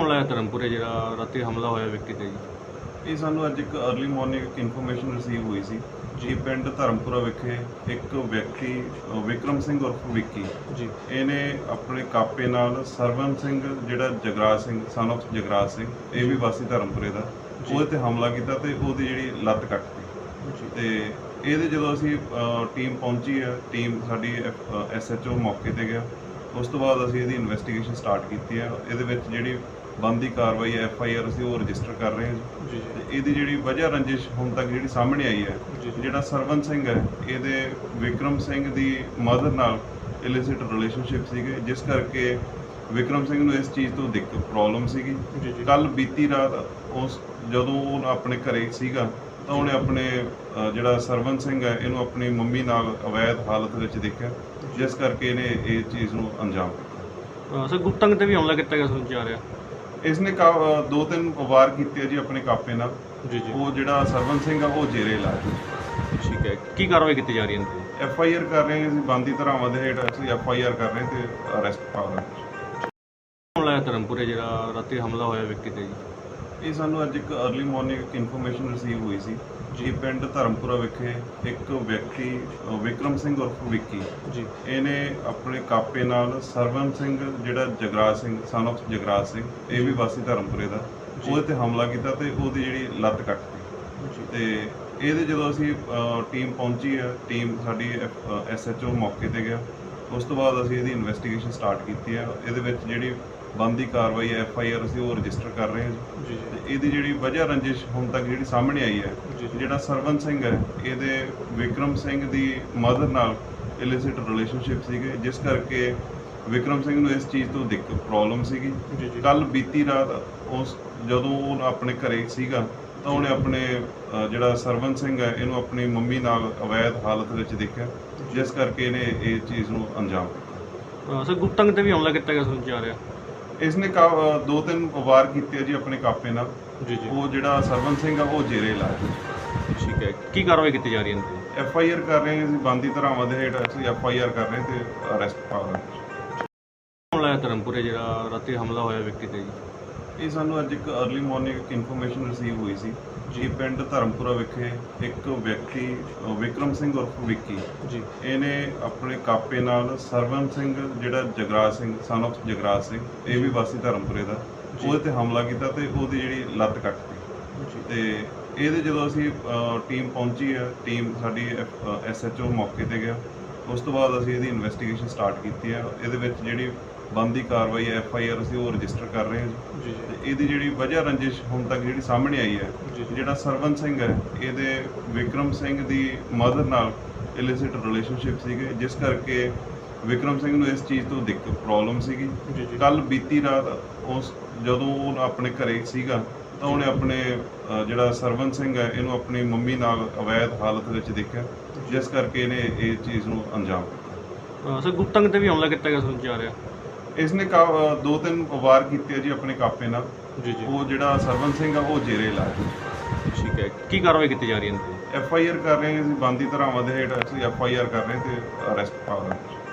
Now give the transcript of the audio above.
ਮਾਮਲਾ ਹੈ ਧਰਮਪੁਰੇ ਜਿਹੜਾ ਰਾਤੀ ਹਮਲਾ ਹੋਇਆ ਵਿਅਕਤੀ ਤੇ ਜੀ? ਇਹ ਸਾਨੂੰ ਅੱਜ ਇੱਕ अर्ਲੀ ਮਾਰਨਿੰਗ ਇੱਕ ਇਨਫੋਰਮੇਸ਼ਨ ਰਿਸੀਵ ਹੋਈ ਸੀ ਜੀ। ਪਿੰਡ ਧਰਮਪੁਰਾ ਵਿਖੇ ਇੱਕ ਵਿਅਕਤੀ ਅ, ਵਿਕਰਮ ਸਿੰਘ ਉਰਫ ਵਿੱਕੀ ਜੀ। ਇਹਨੇ ਆਪਣੇ ਕਾਪੇ ਨਾਲ ਸਰਵਨ ਸਿੰਘ ਜਿਹੜਾ ਜਗਰਾਜ ਸਿੰਘ ਸਨ of ਜਗਰਾਜ ਸਿੰਘ ਇਹ ਵੀ ਵਾਸੀ ਧਰਮਪੁਰੇ ਦਾ ਜੀ। ਉਹਦੇ ਤੇ ਹਮਲਾ ਕੀਤਾ ਤੇ ਉਹਦੀ ਜਿਹੜੀ ਲੱਤ ਕੱਟਤੀ ਜੀ। ਤੇ ਇਹਦੇ ਜਦੋਂ ਅਸੀਂ ਟੀਮ ਪਹੁੰਚੀ ਹੈ ਟੀਮ ਸਾਡੀ ਐਸਐਚਓ ਮੌਕੇ ਤੇ ਗਿਆ ਉਸ ਤੋਂ ਬਾਅਦ ਅਸੀਂ ਇਹਦੀ ਇਨਵੈਸਟੀਗੇਸ਼ਨ ਸਟਾਰਟ ਕੀਤੀ ਹੈ। ਇਹਦੇ ਵਿੱਚ ਜਿਹੜੀ ਬੰਦੀ ਕਾਰਵਾਈ ਐਫਆਈਆਰ ਅਸੀਂ ਉਹ ਰਜਿਸਟਰ ਕਰ ਰਹੇ ਹਾਂ ਜੀ। ਜੀ ਤੇ ਇਹਦੀ ਜਿਹੜੀ ਵਜ੍ਹਾ ਰੰਜਿਸ਼ ਹੁਣ ਤੱਕ ਜਿਹੜੀ ਸਾਹਮਣੇ ਆਈ ਹੈ ਜੀ ਜੀ। ਜਿਹੜਾ ਸਰਵਨ ਸਿੰਘ ਹੈ ਇਹਦੇ ਵਿਕਰਮ ਸਿੰਘ ਦੀ ਮਦਰ ਨਾਲ ਇਲਿਸਿਟ ਰਿਲੇਸ਼ਨਸ਼ਿਪ ਸੀਗੇ ਜਿਸ ਕਰਕੇ ਵਿਕਰਮ ਸਿੰਘ ਨੂੰ ਇਸ ਚੀਜ਼ ਤੋਂ ਦਿੱਕਤ ਪ੍ਰੋਬਲਮ ਸੀਗੀ। ਜੀ ਜੀ। ਕੱਲ ਬੀਤੀ ਰਾਤ ਉਸ ਜਦੋਂ ਉਹ ਆਪਣੇ ਘਰੇ ਸੀਗਾ ਤਾਂ ਉਹਨੇ ਆਪਣੇ ਜਿਹੜਾ ਸਰਵਨ ਸਿੰਘ ਹੈ ਇਹਨੂੰ ਆਪਣੀ ਮੰਮੀ ਨਾਲ ਅਵੈਧ ਹਾਲਤ ਵਿੱਚ ਦੇਖਿਆ ਜਿਸ ਕਰਕੇ ਇਹਨੇ ਇਹ ਚੀਜ਼ ਨੂੰ ਅੰਜਾਮ ਦਿੱਤਾ। ਸਰ ਗੁਪਤੰਗ ਤੇ ਵੀ ਹਮਲਾ ਕੀਤਾ ਗਿਆ ਸੁਣ ਚ ਆ ਰਿਹਾ ਇਸਨੇ ਕਾ- ਦੋ ਤਿੰਨ ਵਾਰ ਕੀਤੇ ਆ ਜੀ ਆਪਣੇ ਕਾਪੇ ਨਾਲ। ਜੀ ਜੀ। ਉਹ ਜਿਹੜਾ ਸਰਵਨ ਸਿੰਘ ਆ ਉਹ ਜੇਰੇ ਇਲਾਜ ਠੀਕ ਹੈ। ਕੀ ਕਾਰਵਾਈ ਕੀਤੀ ਜਾ ਰਹੀ ਹੈ ਇਹਨਾਂ ਤੇ? ਐਫ ਆਈ ਆਰ ਕਰ ਰਹੇ ਹਾਂ ਅਸੀਂ ਬੰਦੀ ਧਾਰਾਵਾਂ ਦੇ ਹੇਠ ਅਸੀਂ ਐਫ ਆਈ ਆਰ ਕਰ ਰਹੇ ਤੇ ਅਰੈਸਟ ਪਾ ਰਹੇ ਹਾਂ। ਮਾਮਲਾ ਹੈ ਧਰਮਪੁਰੇ ਜਿਹੜਾ ਰਾਤੀ ਹਮਲਾ ਹੋਇਆ ਵਿਅਕਤੀ ਤੇ ਜੀ। ਇਹ ਸਾਨੂੰ ਅੱਜ ਇੱਕ अर्ਲੀ ਮਾਰਨਿੰਗ ਇੱਕ ਇਨਫੋਰਮੇਸ਼ਨ ਰਿਸੀਵ ਹੋਈ ਸੀ। ਜੀ ਪਿੰਡ ਧਰਮਪੁਰਾ ਵਿਖੇ ਇੱਕ ਵਿਅਕਤੀ ਅ, ਵਿਕਰਮ ਸਿੰਘ ਉਰਫ ਵਿੱਕੀ ਜੀ। ਇਹਨੇ ਆਪਣੇ ਕਾਪੇ ਨਾਲ ਸਰਵਨ ਸਿੰਘ ਜਿਹੜਾ ਜਗਰਾਜ ਸਿੰਘ ਸਨ of ਜਗਰਾਜ ਸਿੰਘ ਇਹ ਵੀ ਵਾਸੀ ਧਰਮਪੁਰੇ ਦਾ ਜੀ। ਉਹਦੇ ਤੇ ਹਮਲਾ ਕੀਤਾ ਤੇ ਉਹਦੀ ਜਿਹੜੀ ਲੱਤ ਕੱਟਤੀ ਜੀ। ਤੇ ਇਹਦੇ ਜਦੋਂ ਅਸੀਂ ਟੀਮ ਪਹੁੰਚੀ ਹੈ ਟੀਮ ਸਾਡੀ ਐਸਐਚਓ ਮੌਕੇ ਤੇ ਗਿਆ ਉਸ ਤੋਂ ਬਾਅਦ ਅਸੀਂ ਇਹਦੀ ਇਨਵੈਸਟੀਗੇਸ਼ਨ ਸਟਾਰਟ ਕੀਤੀ ਹੈ। ਇਹਦੇ ਵਿੱਚ ਜਿਹੜੀ ਬੰਦੀ ਕਾਰਵਾਈ ਐਫਆਈਆਰ ਅਸੀਂ ਉਹ ਰਜਿਸਟਰ ਕਰ ਰਹੇ ਹਾਂ। ਜੀ ਜੀ। ਤੇ ਇਹਦੀ ਜਿਹੜੀ ਵਜ੍ਹਾ ਰੰਜਿਸ਼ ਹੁਣ ਤੱਕ ਜਿਹੜੀ ਸਾਹਮਣੇ ਆਈ ਹੈ ਜੀ ਜੀ। ਜਿਹੜਾ ਸਰਵਨ ਸਿੰਘ ਹੈ ਇਹਦੇ ਵਿਕਰਮ ਸਿੰਘ ਦੀ ਮਦਰ ਨਾਲ ਇਲਿਸਿਟ ਰਿਲੇਸ਼ਨਸ਼ਿਪ ਸੀਗੇ ਜਿਸ ਕਰਕੇ ਵਿਕਰਮ ਸਿੰਘ ਨੂੰ ਇਸ ਚੀਜ਼ ਤੋਂ ਦਿੱਕਤ ਪ੍ਰੋਬਲਮ ਸੀਗੀ। ਜੀ ਜੀ। ਕੱਲ ਬੀਤੀ ਰਾਤ ਉਸ ਜਦੋਂ ਉਹ ਆਪਣੇ ਘਰੇ ਸੀਗਾ ਤਾਂ ਉਹਨੇ ਆਪਣੇ ਜਿਹੜਾ ਸਰਵਨ ਸਿੰਘ ਹੈ ਇਹਨੂੰ ਆਪਣੀ ਮੰਮੀ ਨਾਲ ਅਵੈਧ ਹਾਲਤ ਵਿੱਚ ਦੇਖਿਆ ਜਿਸ ਕਰਕੇ ਇਹਨੇ ਇਹ ਚੀਜ਼ ਨੂੰ ਅੰਜਾਮ ਦਿੱਤਾ। ਸਰ ਗੁਪਤੰਗ ਤੇ ਵੀ ਹਮਲਾ ਕੀਤਾ ਗਿਆ ਸੁਣ ਚ ਆ ਕਾ- ਅ, ਦੋ ਤਿੰਨ ਵਾਰ ਕੀਤੇ ਆ ਜੀ ਆਪਣੇ ਕਾਪੇ ਨਾਲ। ਜੀ ਜੀ। ਉਹ ਜਿਹੜਾ ਸਰਵਨ ਸਿੰਘ ਆ ਉਹ ਜੇਰੇ ਇਲਾਜ ਠੀਕ ਹੈ। ਕੀ ਕਾਰਵਾਈ ਕੀਤੀ ਜਾ ਰਹੀ ਹੈ ਇਹਨਾਂ ਤੇ ਐਫ ਆਈ ਆਰ ਕਰ ਰਹੇ ਹਾਂ ਅਸੀਂ ਬੰਦੀ ਧਾਰਾਵਾਂ ਦੇ ਹੇਠ ਅਸੀਂ ਐਫ ਆਈ ਆਰ ਕਰ ਰਹੇ ਤੇ ਅਰੈਸਟ ਪਾ ਰਹੇ ਹਾਂ। ਮਾਮਲਾ ਹੈ ਧਰਮਪੁਰੇ ਜਿਹੜਾ ਰਾਤੀ ਹਮਲਾ ਹੋਇਆ ਵਿਅਕਤੀ ਤੇ ਜੀ? ਇਹ ਸਾਨੂੰ ਅੱਜ ਇੱਕ अर्ਲੀ ਮਾਰਨਿੰਗ ਇੱਕ ਇਨਫੋਰਮੇਸ਼ਨ ਰਿਸੀਵ ਹੋਈ ਸੀ ਜੀ। ਪਿੰਡ ਧਰਮਪੁਰਾ ਵਿਖੇ ਇੱਕ ਵਿਅਕਤੀ ਅ, ਵਿਕਰਮ ਸਿੰਘ ਉਰਫ ਵਿੱਕੀ ਜੀ। ਇਹਨੇ ਆਪਣੇ ਕਾਪੇ ਨਾਲ ਸਰਵਨ ਸਿੰਘ ਜਿਹੜਾ ਜਗਰਾਜ ਸਿੰਘ ਸਨ of ਜਗਰਾਜ ਸਿੰਘ ਇਹ ਵੀ ਵਾਸੀ ਧਰਮਪੁਰੇ ਦਾ ਜੀ। ਉਹਦੇ ਤੇ ਹਮਲਾ ਕੀਤਾ ਤੇ ਉਹਦੀ ਜਿਹੜੀ ਲੱਤ ਕੱਟਤੀ ਜੀ। ਤੇ ਇਹਦੇ ਜਦੋਂ ਅਸੀਂ ਟੀਮ ਪਹੁੰਚੀ ਹੈ ਟੀਮ ਸਾਡੀ ਐਸਐਚਓ ਮੌਕੇ ਤੇ ਗਿਆ ਉਸ ਤੋਂ ਬਾਅਦ ਅਸੀਂ ਇਹਦੀ ਇਨਵੈਸਟੀਗੇਸ਼ਨ ਸਟਾਰਟ ਕੀਤੀ ਹੈ। ਇਹਦੇ ਵਿੱਚ ਜਿਹੜੀ ਬੰਦੀ ਕਾਰਵਾਈ ਐਫਆਈਆਰ ਅਸੀਂ ਉਹ ਰਜਿਸਟਰ ਕਰ ਰਹੇ ਹਾਂ ਜੀ। ਜੀ ਤੇ ਇਹਦੀ ਜਿਹੜੀ ਵਜ੍ਹਾ ਰੰਜਿਸ਼ ਹੁਣ ਤੱਕ ਜਿਹੜੀ ਸਾਹਮਣੇ ਆਈ ਹੈ ਜੀ ਜੀ। ਜਿਹੜਾ ਸਰਵਨ ਸਿੰਘ ਹੈ ਇਹਦੇ ਵਿਕਰਮ ਸਿੰਘ ਦੀ ਮਦਰ ਨਾਲ ਇਲਿਸਿਟ ਰਿਲੇਸ਼ਨਸ਼ਿਪ ਸੀਗੇ ਜਿਸ ਕਰਕੇ ਵਿਕਰਮ ਸਿੰਘ ਨੂੰ ਇਸ ਚੀਜ਼ ਤੋਂ ਦਿੱਕਤ ਪ੍ਰੋਬਲਮ ਸੀਗੀ। ਜੀ ਜੀ। ਕੱਲ ਬੀਤੀ ਰਾਤ ਉਸ ਜਦੋਂ ਉਹ ਆਪਣੇ ਘਰੇ ਸੀਗਾ ਤਾਂ ਉਹਨੇ ਆਪਣੇ ਜਿਹੜਾ ਸਰਵਨ ਸਿੰਘ ਹੈ ਇਹਨੂੰ ਆਪਣੀ ਮੰਮੀ ਨਾਲ ਅਵੈਧ ਹਾਲਤ ਵਿੱਚ ਦੇਖਿਆ ਜਿਸ ਕਰਕੇ ਇਹਨੇ ਇਹ ਚੀਜ਼ ਨੂੰ ਅੰਜਾਮ ਦਿੱਤਾ। ਸਰ ਗੁਪਤੰਗ ਤੇ ਵੀ ਹਮਲਾ ਕੀਤਾ ਗਿਆ ਸੁਣ ਚ ਆ ਰਿਹਾ ਇਸਨੇ ਕਾ- ਦੋ ਤਿੰਨ ਵਾਰ ਕੀਤੇ ਆ ਜੀ ਆਪਣੇ ਕਾਪੇ ਨਾਲ। ਜੀ ਜੀ। ਉਹ ਜਿਹੜਾ ਸਰਵਨ ਸਿੰਘ ਆ ਉਹ ਜੇਰੇ ਇਲਾਜ ਠੀਕ ਹੈ। ਕੀ ਕਾਰਵਾਈ ਕੀਤੀ ਜਾ ਰਹੀ ਹੈ ਇਹਨਾਂ ਤੇ ਐਫ ਆਈ ਆਰ ਕਰ ਰਹੇ ਹਾਂ ਅਸੀਂ ਬੰਦੀ ਧਾਰਾਵਾਂ ਦੇ ਹੇਠ ਅਸੀਂ ਐਫ ਆਈ ਆਰ ਕਰ ਰਹੇ ਤੇ ਅਰੈਸਟ ਪਾ ਰਹੇ ਹਾਂ।